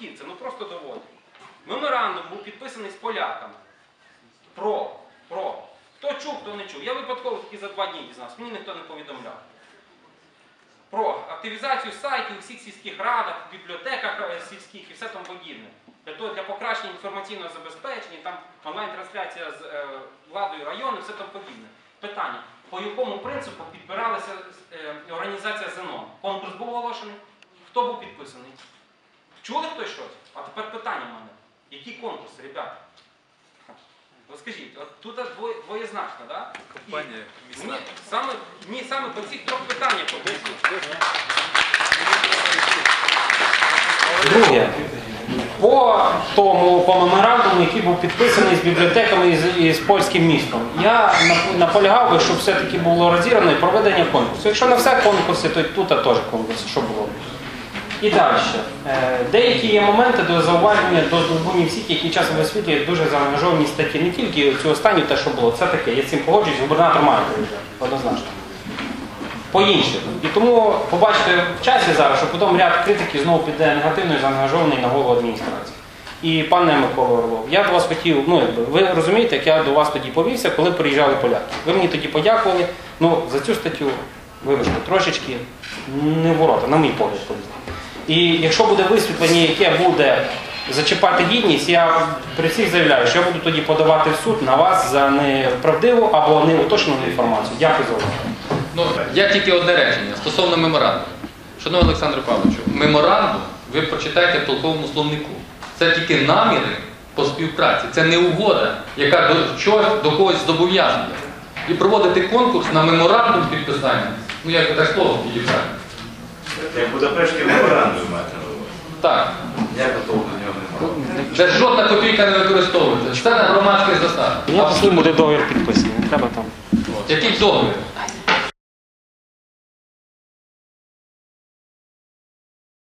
початківця, ну просто доводить. Меморандум був підписаний з поляками. Про, про. Хто чув, хто не чув. Я випадково тільки за два дні дізнався, мені ніхто не повідомляв. Про активізацію сайтів у всіх сільських радах, бібліотеках е, сільських і все тому подібне. Для того, для покращення інформаційного забезпечення, там онлайн-трансляція з е, владою району, все тому подібне. Питання, по якому принципу підбиралася е, організація ЗНО? Конкурс був оголошений? Хто був підписаний? Чули хтось щось? А тепер питання в мене. Які конкурси, ребята? От скажіть, от тут двоє, двоєзначно, так? Да? Компанія І Мені саме, мені саме по цих трьох питаннях. Друге, по тому по меморандуму, який був підписаний з бібліотеками і з, і з польським містом, я наполягав би, щоб все-таки було розірвано і проведення конкурсу. Якщо на все конкурси, то й тут теж конкурси, що було. І далі. Е, Деякі є моменти до зауваження до Долбунів Сіті, які часом висвітлюють дуже заангажовані статті. Не тільки цю останню, те, що було, це таке. Я з цим погоджуюсь, губернатор має однозначно. По інших. І тому побачите в часі зараз, що потім ряд критики знову піде негативно і заангажований на голову адміністрації. І пане Микола Орлов, я до вас хотів, ну якби ви розумієте, як я до вас тоді повівся, коли приїжджали поляки. Ви мені тоді подякували. Ну за цю статтю, вибачте, трошечки не ворота, на мій погляд повезло. І якщо буде висвітлення, яке буде зачіпати гідність, я при всіх заявляю, що я буду тоді подавати в суд на вас за неправдиву або неуточнену інформацію. Дякую за увагу. Ну, я тільки одне речення стосовно меморандуму. Шановний Олександр Павловичу, меморандум ви прочитайте в толковому словнику. Це тільки наміри по співпраці, це не угода, яка до чогось до когось зобов'язує. І проводити конкурс на меморандум підписання, ну як так слово підібрати. Як Будапештський меморандум маєте на увазі. Так, Я готовий до нього немає. де жодна копійка не використовується. Це на громадських засадах. Я таким буде договір підписаний, не треба там. Який договір?